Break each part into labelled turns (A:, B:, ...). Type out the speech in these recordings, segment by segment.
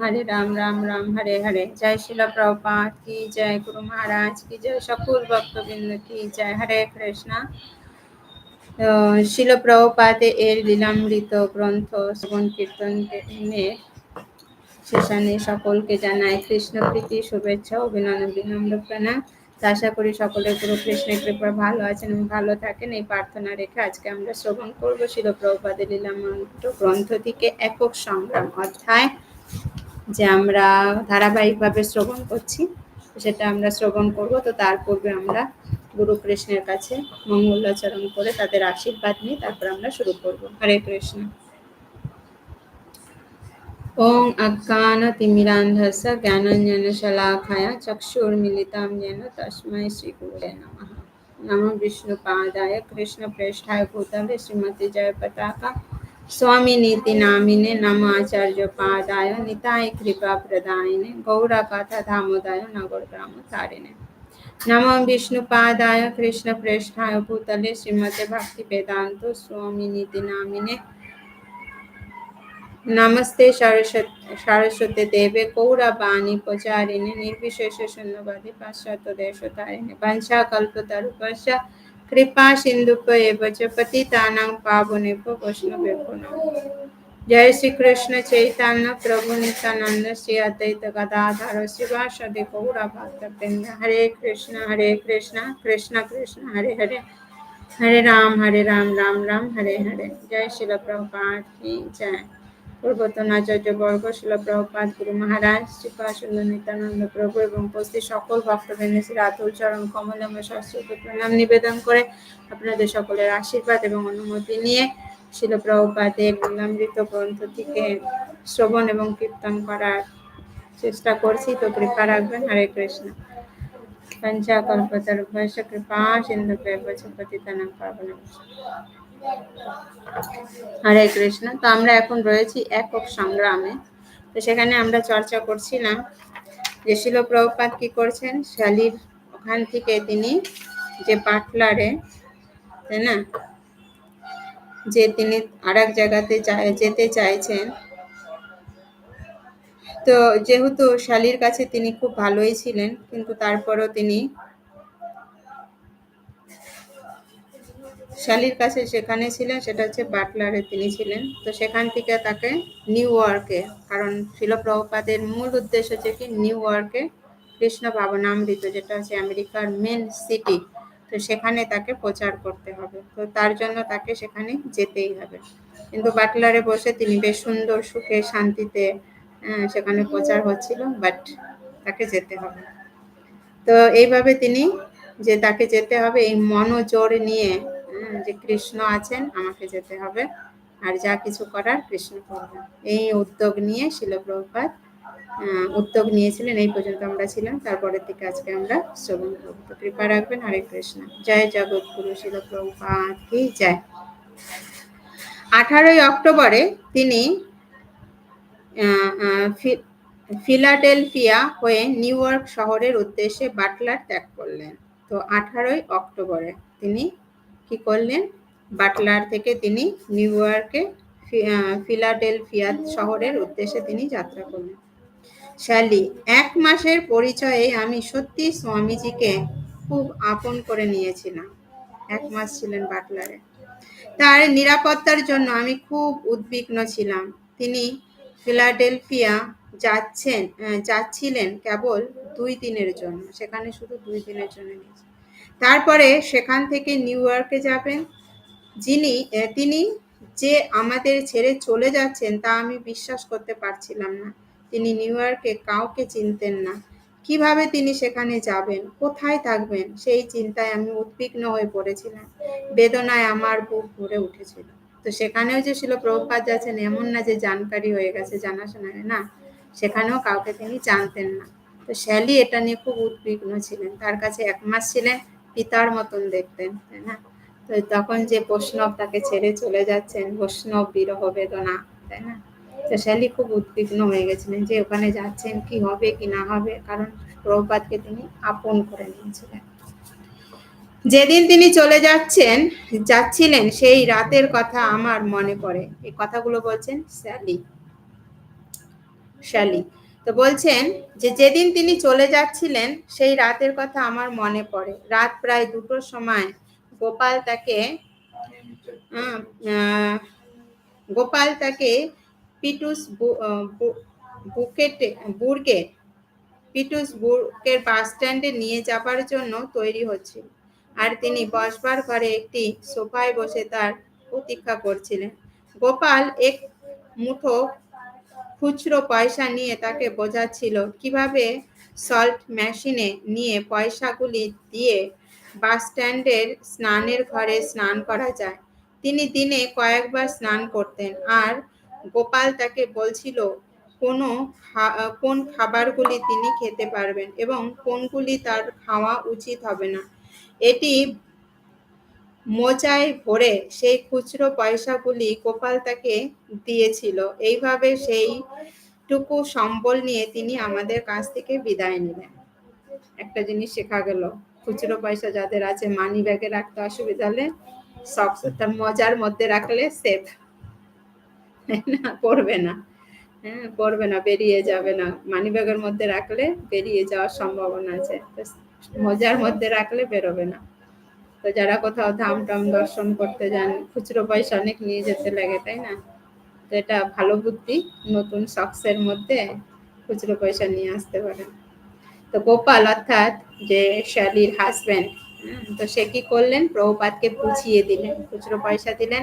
A: হরে রাম রাম রাম, হরে হরে। জয় শিলা প্রভুপাত কি জয় গুরু মহারাজ, কি জয় সকল ভক্তবৃন্দ, কি জয় হরে কৃষ্ণ। শিল প্রভুপাতে এর লীলামৃত গ্রন্থ, শ্রবণ, কীর্তন সেখানে সকলকে জানায় কৃষ্ণ প্রীতি, শুভেচ্ছা, অভিনন্দন, বিনম্র প্রণাম। আশা করি সকলে গুরু কৃষ্ণের কৃপা ভালো আছেন এবং ভালো থাকেন। এই প্রার্থনা রেখে আজকে আমরা শ্রবণ করব শিল প্রভুপাদের লীলাম গ্রন্থ থেকে একক সংগ্রাম অধ্যায়। যে আমরা ধারাবাহিকভাবে শ্রবণ করছি, সেটা আমরা শ্রবণ করব। তো তার পূর্বে আমরা গুরু কৃষ্ণের কাছে মঙ্গলাচরণ করে তাদের আশীর্বাদ নিয়ে তারপর আমরা শুরু করব। হরে কৃষ্ণ। ওং আকান তিমিরান্ধস জ্ঞানঞ্জন শলাখায় শলাখায়া চক্ষুর্মিলিতাম যেন তস্মৈ শ্রীগুরুবে নমঃ। নম কৃষ্ণ প্রেষ্ঠায় ভূতলে শ্রীমতী জয় পতাকা नीति नामिने नम आचार्य पादाय निताय कृपा प्रदायिने गौरा कथा धामोदाय नगर ग्राम तारिणे नम विष्णु पादाय कृष्ण प्रेष्ठाय भूतले श्रीमते भक्ति वेदांत स्वामी नीति नामिने नमस्ते सरस्वती सरस्वती देवे गौरा बाणी प्रचारिणे निर्विशेष शून्यवादी पाश्चात्य देश तारिणे કૃપા સિંધુપ એવ ચ પતિતાનાં પાવનેભ્ય વૈષ્ણવેભ્યો નમઃ જય શ્રી કૃષ્ણ ચૈતન્ય પ્રભુ નિત્યાનંદ શ્રી અદ્વૈત ગદાધર શિવાસદે ગૌરા ભક્ત વૃંદ હરે કૃષ્ણ હરે કૃષ્ણ કૃષ્ણ કૃષ્ણ હરે હરે હરે રામ હરે રામ રામ રામ હરે હરે જય શ્રી પ્રભુપાદ જય পূর্বতন আচার্য বর্গ শিল প্রভুপাত গুরু মহারাজ শ্রীপাশুল্য নিত্যানন্দ প্রভু এবং উপস্থিত সকল ভক্তবৃন্দ শ্রী রাতুল চরণ কমল শাস্ত্রকে প্রণাম নিবেদন করে আপনাদের সকলের আশীর্বাদ এবং অনুমতি নিয়ে শিল প্রভুপাতের লীলামৃত গ্রন্থ থেকে শ্রবণ এবং কীর্তন করার চেষ্টা করছি। তো কৃপা রাখবেন। হরে কৃষ্ণ। পঞ্চাকল্পতরুভ্যশ্চ কৃপা সিন্ধু পতিতানাং পাবন হরে কৃষ্ণ। তো আমরা এখন রয়েছি একক সংগ্রামে। তো সেখানে আমরা চর্চা করছিলাম যে শিল প্রভুপাত কি করছেন, শালির ওখান থেকে তিনি যে পাটলারে, তাই না? যে তিনি আর এক জায়গাতে যেতে চাইছেন। তো যেহেতু শালির কাছে তিনি খুব ভালোই ছিলেন, কিন্তু তারপরও তিনি শালির কাছে সেখানে ছিলেন, সেটা হচ্ছে বাটলারে তিনি ছিলেন। তো সেখান থেকে তাকে নিউ ইয়র্কে, কারণ শিলপ্রভুপাদের মূল উদ্দেশ্য হচ্ছে কি, নিউ ইয়র্কে কৃষ্ণ ভাবনামৃত, যেটা হচ্ছে আমেরিকার মেন সিটি। তো সেখানে তাকে প্রচার করতে হবে। তো তার জন্য তাকে সেখানে যেতেই হবে। কিন্তু বাটলারে বসে তিনি বেশ সুন্দর সুখে শান্তিতে সেখানে প্রচার হচ্ছিল, বাট তাকে যেতে হবে। তো এইভাবে তিনি যে তাকে যেতে হবে, এই মনোজোর নিয়ে যে কৃষ্ণ আছেন, আমাকে যেতে হবে। আর যা কিছু করার কৃষ্ণ করবেন। এই উদ্যোগ নিয়ে শিলপ্রভুপাত উদ্যোগ নিয়েছিলেন, এই পর্যন্ত আমরা ছিলাম। তারপরের থেকে আজকে আমরা শ্রবণ করব। তো কৃপা রাখবেন। হরে কৃষ্ণ। জয় জগৎগুরু শিলপ্রভুপাত কি জয়। আঠারোই অক্টোবরে তিনি ফিলাডেলফিয়া হয়ে নিউ ইয়র্ক শহরের উদ্দেশ্যে বাটলার ত্যাগ করলেন। তো আঠারোই অক্টোবরে তিনি কি করলেন? বাটলার থেকে তিনি নিউ ইয়র্কে ফিলাডেলফিয়া শহরের উদ্দেশ্যে তিনি যাত্রা করলেন। শ্যালি, এক মাসের পরিচয়ে আমি সত্যি স্বামীজিকে খুব আপন করে নিয়েছিলাম। এক মাস ছিলেন বাটলারে। তার নিরাপত্তার জন্য আমি খুব উদ্বিগ্ন ছিলাম। তিনি ফিলাডেলফিয়া যাচ্ছেন যাচ্ছিলেন কেবল দুই দিনের জন্য। সেখানে শুধু দুই দিনের জন্য নিয়েছেন। তারপরে সেখান থেকে নিউ ইয়র্কে যাবেন। যিনি তিনি যে আমাদের ছেড়ে চলে যাচ্ছেন তা আমি বিশ্বাস করতে পারছিলাম না। তিনি নিউ ইয়র্কে কাউকে চিনতেন না। কীভাবে তিনি সেখানে যাবেন? কোথায় থাকবেন? সেই চিন্তায় আমি উদ্বিগ্ন হয়ে পড়েছিলাম। বেদনায় আমার বুক ভরে উঠেছিল। তো সেখানেও যে ছিল প্রভুপাত যাচ্ছেন এমন না যে জানকারি হয়ে গেছে, জানাশোনা না। সেখানেও কাউকে তিনি জানতেন না। তো শ্যালি এটা নিয়ে খুব উদ্বিগ্ন ছিলেন। তার কাছে এক মাস ছিলেন। পিতার মতন দেখতেন তাই না? তো তখন যে বৈষ্ণব তাকে ছেড়ে চলে যাচ্ছেন, বৈষ্ণব বিরহ বেদনা, তাই না? তো শ্যালি খুব উদ্বিগ্ন হয়ে গেছিলেন যে ওখানে যাচ্ছেন কি হবে কি না হবে, কারণ প্রভুপাতকে তিনি আপন করে নিয়েছিলেন। যেদিন তিনি চলে যাচ্ছেন, যাচ্ছিলেন, সেই রাতের কথা আমার মনে পড়ে। এই কথাগুলো বলছেন স্যালি শ্যালি তো বলছেন যে যেদিন তিনি চলে যাচ্ছিলেন, সেই রাতের কথা আমার মনে পড়ে। রাত প্রায় দুটোর সময় গোপাল তাকে গোপাল তাকে পিটুস বুকেটে, বুর্গে পিটুসবুর্গের বাস স্ট্যান্ডে নিয়ে যাবার জন্য তৈরি হচ্ছিল। আর তিনি বসবার ঘরে একটি সোফায় বসে তার প্রতীক্ষা করছিলেন। গোপাল এক মুঠো খুচরো পয়সা নিয়ে তাকে বোঝাচ্ছিল। কীভাবে সল্ট মেশিনে নিয়ে পয়সাগুলি দিয়ে বাস স্ট্যান্ডের স্নানের ঘরে স্নান করা যায়? তিনি দিনে কয়েকবার স্নান করতেন। আর গোপাল তাকে বলছিল, কোনো কোন খাবারগুলি তিনি খেতে পারবেন এবং কোনগুলি তার খাওয়া উচিত হবে না? এটি মোচায় ভরে সেই খুচরো পয়সাগুলি গোপাল তাকে দিয়েছিল। এইভাবে সেই টুকু সম্বল নিয়ে তিনি আমাদের কাছ থেকে বিদায় নিলেন। একটা জিনিস শেখা গেল, খুচরো পয়সা যাদের আছে মানি ব্যাগে রাখতে অসুবিধা হলে সক্স তার মজার মধ্যে রাখলে সেফ না, পড়বে না। হ্যাঁ পড়বে না, বেরিয়ে যাবে না। মানি ব্যাগের মধ্যে রাখলে বেরিয়ে যাওয়ার সম্ভাবনা আছে। মজার মধ্যে রাখলে বেরোবে না। তো যারা কোথাও ধাম টাম দর্শন করতে যান খুচরো পয়সা অনেক নিয়ে যেতে লাগে তাই না? তো এটা ভালো বুদ্ধি নতুন শখসের মধ্যে খুচরো পয়সা নিয়ে আসতে পারেন। তো গোপাল অর্থাৎ যে শ্যালির হাজব্যান্ড তো সে কি করলেন? প্রভুপাতকে বুঝিয়ে দিলেন খুচরো পয়সা দিলেন।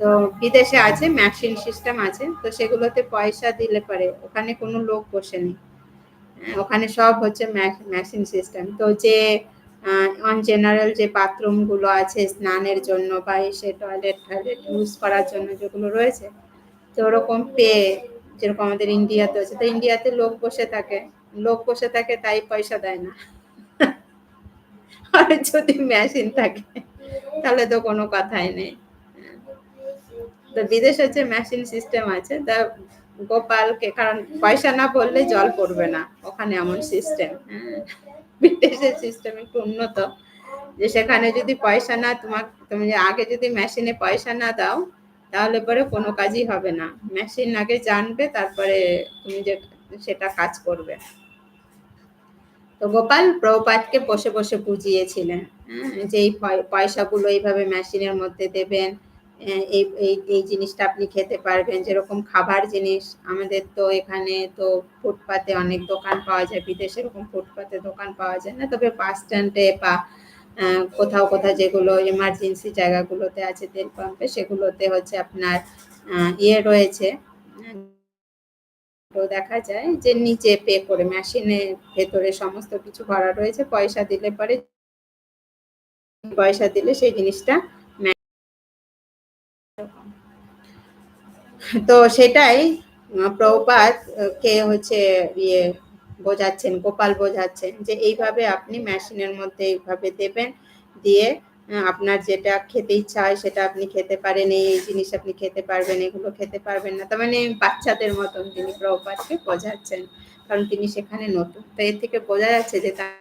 A: তো বিদেশে আছে মেশিন সিস্টেম আছে তো সেগুলোতে পয়সা দিলে পরে ওখানে কোনো লোক বসে নেই হ্যাঁ, ওখানে সব হচ্ছে মেশিন সিস্টেম তো যে অন জেনারেল যে বাথরুমগুলো আছে স্নানের জন্য বা এসে টয়লেট টয়লেট ইউজ করার জন্য যেগুলো রয়েছে, তো ওরকম পে যেরকম আমাদের ইন্ডিয়াতে আছে তো ইন্ডিয়াতে লোক বসে থাকে, লোক বসে থাকে তাই পয়সা দেয় না। আর যদি মেশিন থাকে, তাহলে তো কোনো কথাই নেই। তো বিদেশে যে মেশিন সিস্টেম আছে, তা গোপালকে, কারণ পয়সা না বললে জল পড়বে না, ওখানে এমন সিস্টেম বিদেশের সিস্টেম একটু উন্নত যে সেখানে যদি পয়সা না তোমার তুমি আগে যদি মেশিনে পয়সা না দাও তাহলে পরে কোনো কাজই হবে না। মেশিন আগে জানবে তারপরে তুমি যে সেটা কাজ করবে। তো গোপাল প্রভুপাতকে বসে বসে বুঝিয়েছিলেন হ্যাঁ, যে এই পয়- পয়সাগুলো এইভাবে মেশিনের মধ্যে দেবেন এই এই এই জিনিসটা আপনি খেতে পারবেন। যেরকম খাবার জিনিস, আমাদের তো এখানে তো ফুটপাতে অনেক দোকান পাওয়া যায়, বিদেশে এরকম ফুটপাতে দোকান পাওয়া যায় না। তবে বাস স্ট্যান্ডে বা কোথাও কোথাও যেগুলো এমার্জেন্সি জায়গাগুলোতে আছে, তেল পাম্পে, সেগুলোতে হচ্ছে আপনার ইয়ে রয়েছে। দেখা যায় যে নিচে পে করে, মেশিনে ভেতরে সমস্ত কিছু ভরা রয়েছে। পয়সা দিলে পরে, পয়সা দিলে সেই জিনিসটা তো সেটাই আহ, কে হচ্ছে ইয়ে বোঝাচ্ছেন গোপাল বোঝাচ্ছেন যে এইভাবে আপনি মেশিনের মধ্যে এইভাবে দেবেন দিয়ে আপনার যেটা খেতে ইচ্ছা হয় সেটা আপনি খেতে পারেন এই জিনিস আপনি খেতে পারবেন এগুলো খেতে পারবেন না। তার মানে বাচ্চাদের মতন তিনি প্রভুপাতকে বোঝাচ্ছেন কারণ তিনি সেখানে নতুন। তো এর থেকে বোঝা যাচ্ছে যে তার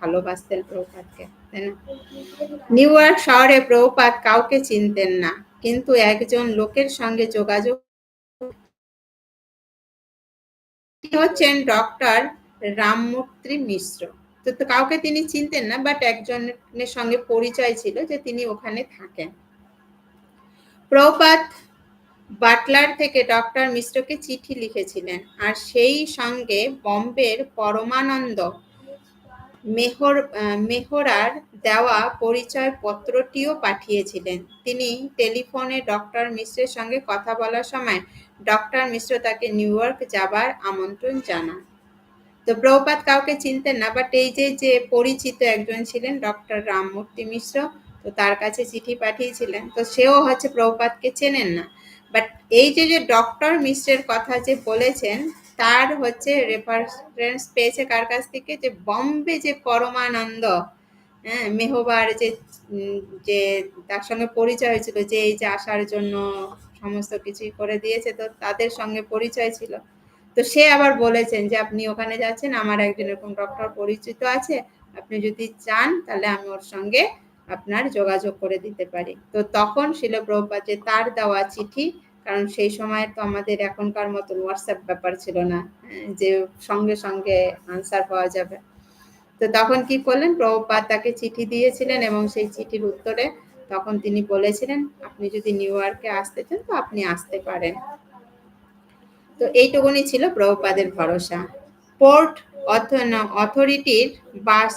A: ভালোবাসতেন প্রভুপাতকে তাই না? নিউ ইয়র্ক শহরে প্রভুপাত কাউকে চিনতেন না। কিন্তু একজন লোকের সঙ্গে যোগাযোগ হচ্ছেন ডক্টর রামমূর্তি মিশ্র। তো কাউকে তিনি চিনতেন না বাট একজনের সঙ্গে পরিচয় ছিল যে তিনি ওখানে থাকেন। প্রপাত বাটলার থেকে ডক্টর মিশ্রকে চিঠি লিখেছিলেন, আর সেই সঙ্গে বম্বের পরমানন্দ মেহর মেহরার দেওয়া পরিচয় পত্রটিও পাঠিয়েছিলেন। তিনি টেলিফোনে ডক্টর মিশ্রের সঙ্গে কথা বলার সময় ডক্টর মিশ্র তাকে নিউ ইয়র্ক যাবার আমন্ত্রণ জানান। তো প্রভুপাত কাউকে চিনতেন না বাট এই যে যে পরিচিত একজন ছিলেন ডক্টর রামমূর্তি মিশ্র, তো তার কাছে চিঠি পাঠিয়েছিলেন। তো সেও হচ্ছে প্রভুপাতকে চেনেন না। বাট এই যে যে ডক্টর মিশ্রের কথা যে বলেছেন তার হচ্ছে রেফারেন্স পেয়েছে কার কাছ থেকে? যে বম্বে যে পরমানন্দ হ্যাঁ মেহবার যে যে তার সঙ্গে পরিচয় হয়েছিল, যে এই যে আসার জন্য সমস্ত কিছুই করে দিয়েছে, তো তাদের সঙ্গে পরিচয় ছিল। তো সে আবার বলেছেন যে, আপনি ওখানে যাচ্ছেন, আমার একজন এরকম ডক্টর পরিচিত আছে, আপনি যদি চান, তাহলে আমি ওর সঙ্গে আপনার যোগাযোগ করে দিতে পারি। তো তখন শিল যে তার দেওয়া চিঠি কারণ সেই সময় তো আমাদের এখনকার মতন হোয়াটসঅ্যাপ ব্যাপার ছিল না যে সঙ্গে সঙ্গে আনসার পাওয়া যাবে। তো তখন কি করলেন? প্রভুপাত তাকে চিঠি দিয়েছিলেন এবং সেই চিঠির উত্তরে তখন তিনি বলেছিলেন, আপনি যদি নিউ ইয়র্কে আসতে চান তো আপনি আসতে পারেন। তো এইটুকুনি ছিল প্রভুপাদের ভরসা। পোর্ট অথরিটির বাস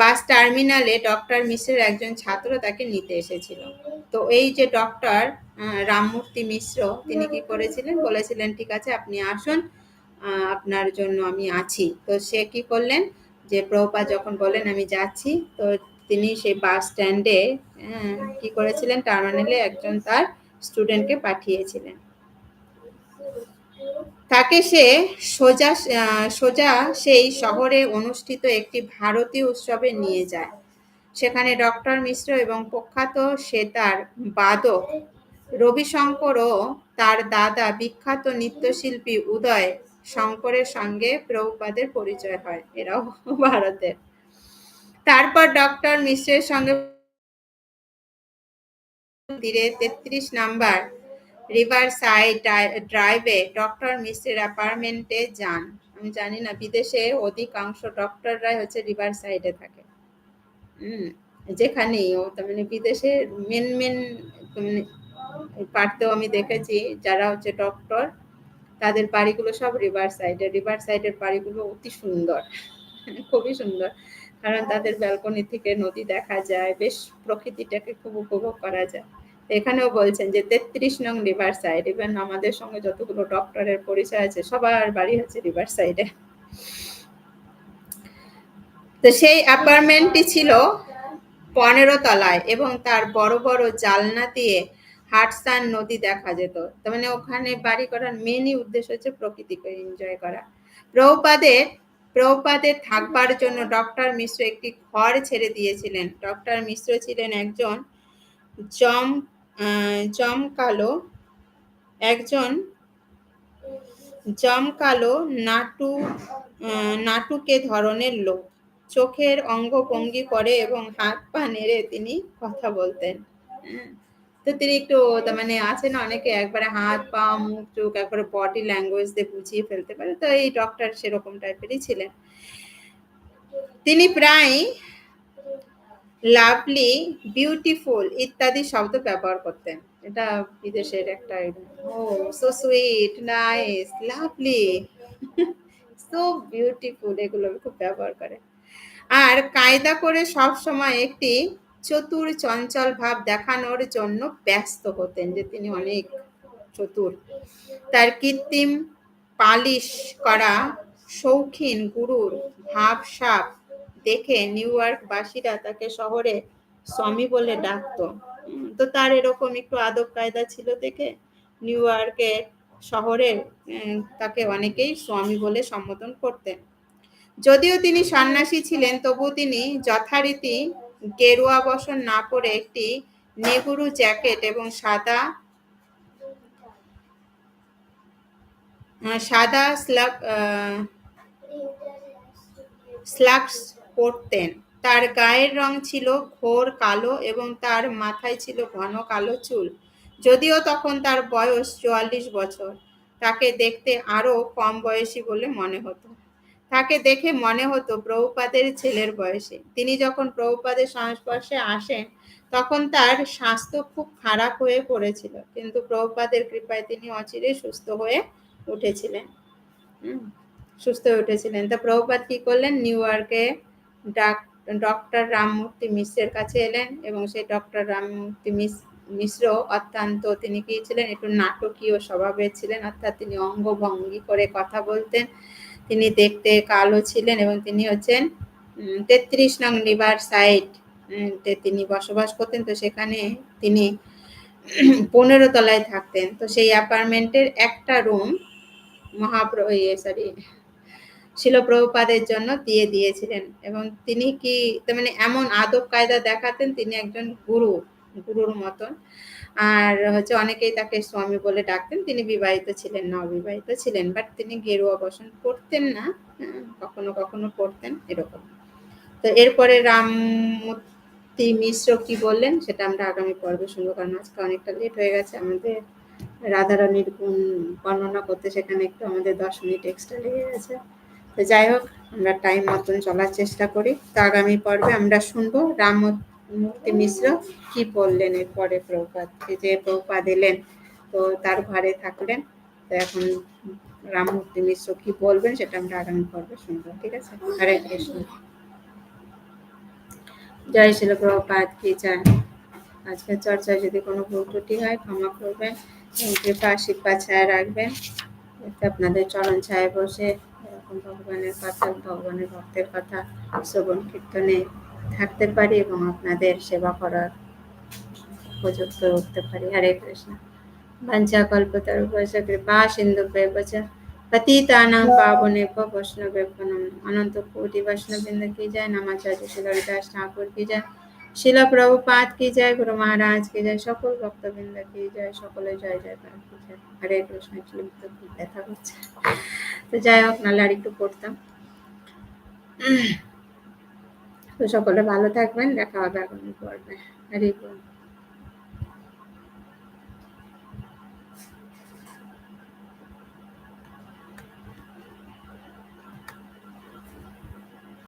A: বাস টার্মিনালে ডক্টর মিশ্রের একজন ছাত্র তাকে নিতে এসেছিল। তো এই যে ডক্টর রামমূর্তি মিশ্র, তিনি কি করেছিলেন? বলেছিলেন, ঠিক আছে, আপনি আসুন আপনার জন্য আমি আছি। তো সে কি করলেন? যে প্রভুপা যখন বলেন আমি যাচ্ছি, তো তিনি সেই বাস স্ট্যান্ডে কি করেছিলেন? টার্মিনালে একজন তার স্টুডেন্টকে পাঠিয়েছিলেন। তাকে সে সোজা সোজা সেই শহরে অনুষ্ঠিত একটি ভারতীয় উৎসবে নিয়ে যায়। সেখানে ডক্টর মিশ্র এবং প্রখ্যাত সে তার বাদক রবিশঙ্কর ও তার দাদা বিখ্যাত নৃত্যশিল্পী উদয় শঙ্করের সঙ্গে প্রভুপাদের পরিচয় হয়। এরাও ভারতের। তারপর ডক্টর মিশ্রের সঙ্গে তীরে তেত্রিশ নাম্বার রিভার সাইড ড্রাইভে ডক্টর মিশ্রের অ্যাপার্টমেন্টে যান। আমি জানি না, বিদেশে অধিকাংশ ডক্টররাই হচ্ছে রিভার সাইডে থাকে। যেখানেই ও মানে বিদেশে মেন মেন মানে পারতেও আমি দেখেছি, যারা হচ্ছে ডক্টর তাদের বাড়িগুলো সব রিভার সাইডে রিভার সাইডের বাড়িগুলো অতি সুন্দর, খুবই সুন্দর। কারণ তাদের ব্যালকনি থেকে নদী দেখা যায়, বেশ প্রকৃতিটাকে খুব উপভোগ করা যায়। এখানেও বলছেন যে তেত্রিশ নং রিভার সাইড ইভেন আমাদের সঙ্গে যতগুলো ডক্টরের পরিচয় আছে, সবার বাড়ি হচ্ছে রিভার সাইডে তো সেই অ্যাপার্টমেন্টটি ছিল পনেরো তলায় এবং তার বড় বড় জালনা দিয়ে হাটসান নদী দেখা যেত। তার মানে ওখানে বাড়ি করার মেনই উদ্দেশ্য হচ্ছে প্রকৃতিকে এনজয় করা। প্রভুপাদের প্রভুপাদের থাকবার জন্য ডক্টর মিশ্র একটি ঘর ছেড়ে দিয়েছিলেন। ডক্টর মিশ্র ছিলেন একজন জম জমকালো একজন জমকালো নাটু নাটুকে ধরনের লোক। চোখের অঙ্গ অঙ্গভঙ্গি করে এবং হাত পা নেড়ে তিনি কথা বলতেন। হ্যাঁ। তো তিনি একটু মানে আছে না অনেকে একবারে হাত, পা, মুখ, চোখ একবারে বডি ল্যাঙ্গুয়েজ দিয়ে বুঝিয়ে ফেলতে পারে। তো এই ডক্টর সেরকম টাইপেরই ছিলেন। তিনি প্রায় লাভলি বিউটিফুল ইত্যাদি শব্দ ব্যবহার করতেন। এটা বিদেশের একটা ও so sweet nice lovely so beautiful এগুলো খুব ব্যবহার করে। আর কায়দা করে সব সময় একটি চতুর চঞ্চল ভাব দেখানোর জন্য ব্যস্ত হতেন যে তিনি অনেক চতুর। তার কৃত্রিম পালিশ করা শৌখিন গুরুর ভাব সাপ দেখে নিউ বাসীরা তাকে শহরে স্বামী বলে ডাকত। তো তার এরকম একটু আদব কায়দা ছিল দেখে নিউ ইয়র্কের শহরে তাকে অনেকেই স্বামী বলে সম্বোধন করতেন। যদিও তিনি সন্ন্যাসী ছিলেন তবু তিনি যথারীতি গেরুয়া বসন না পরে একটি নেগুরু জ্যাকেট এবং সাদা সাদা স্লাক স্লাক্স পরতেন। তার গায়ের রং ছিল ঘোর কালো এবং তার মাথায় ছিল ঘন কালো চুল। যদিও তখন তার বয়স চুয়াল্লিশ বছর, তাকে দেখতে আরও কম বয়সী বলে মনে হতো। তাকে দেখে মনে হতো প্রভুপাদের ছেলের বয়সে। তিনি যখন প্রভুপাদের সংস্পর্শে আসেন, তখন তার স্বাস্থ্য খুব খারাপ হয়ে পড়েছিল। কিন্তু প্রভুপাদের কৃপায় তিনি অচিরে সুস্থ হয়ে উঠেছিলেন। সুস্থ হয়ে উঠেছিলেন। তা প্রভুপাত কি করলেন? নিউ ইয়র্কে ডক্টর রামমূর্তি মিশ্রের কাছে এলেন এবং সেই ডক্টর রামমূর্তি মিশ্র অত্যন্ত, তিনি কি ছিলেন? একটু নাটকীয় স্বভাবের ছিলেন। অর্থাৎ তিনি অঙ্গভঙ্গি করে কথা বলতেন। তিনি দেখতে কালো ছিলেন এবং তিনি হচ্ছেন তেত্রিশ নং রিভার সাইড তিনি বসবাস করতেন। তো সেখানে তিনি পনেরো তলায় থাকতেন। তো সেই অ্যাপার্টমেন্টের একটা রুম মহাপ্র ইয়ে সরি শিলপ্রভুপাদের জন্য দিয়ে দিয়েছিলেন। এবং তিনি কি মানে এমন আদব কায়দা দেখাতেন, তিনি একজন গুরু, গুরুর মতন। আর হচ্ছে অনেকেই তাকে স্বামী বলে ডাকতেন। তিনি বিবাহিত ছিলেন না, অবিবাহিত ছিলেন। বাট তিনি গেরুয়া বসন করতেন না কখনো কখনো করতেন এরকম। তো এরপরে রাম রামমূর্তি মিশ্র কি বললেন, সেটা আমরা আগামী পর্বে শুনব, কারণ আজকে অনেকটা লেট হয়ে গেছে। আমাদের রাধারানীর গুণ বর্ণনা করতে সেখানে একটু আমাদের দশ মিনিট এক্সট্রা লেগে গেছে। তো যাই হোক, আমরা টাইম মতন চলার চেষ্টা করি। তো আগামী পর্বে আমরা শুনব রামমূর্তি মিশ্র কি বললেন এরপরে প্রভুপাত যে প্রভুপাত এলেন, তো তার ঘরে থাকলেন, তো এখন রামমূর্তি মিশ্র কি বলবেন সেটা আমরা আগামী পর্বে শুনব, ঠিক আছে? হরে কৃষ্ণ। জয় শিল প্রভুপাত কি চান? আজকের চর্চায় যদি কোনো ভুল ত্রুটি হয়, ক্ষমা করবেন কৃপা, আশীর্বাদ, ছায়া রাখবেন। আপনাদের চরণ ছায় বসে এরকম ভগবানের কথা, ভগবানের ভক্তের কথা, শ্রবণ, কীর্তনে থাকতে পারি এবং আপনাদের সেবা করার উপযুক্ত উঠতে পারি। হরে কৃষ্ণ। বাঞ্ছা কল্পতরুপস্য কৃপা সিন্ধু ব্যবচ পতিতানাং পাবনেভ্য বৈষ্ণবেভ্য নমঃ অনন্ত কোটি বৈষ্ণববৃন্দ কি যায় নামাচার্য শিল হরিদাস ঠাকুর কি যায় শিল প্রভুপাত কি যায় গুরু মহারাজ কি যায় সকল ভক্তবৃন্দ কি যায় সকলে জয় জয় কি যায় হরে কৃষ্ণ মুখে ব্যথা করছে। তো যাই হোক, নাহলে আর একটু পড়তাম। তো সকলে ভালো থাকবেন দেখা হবে আগামী পর্বে। হরি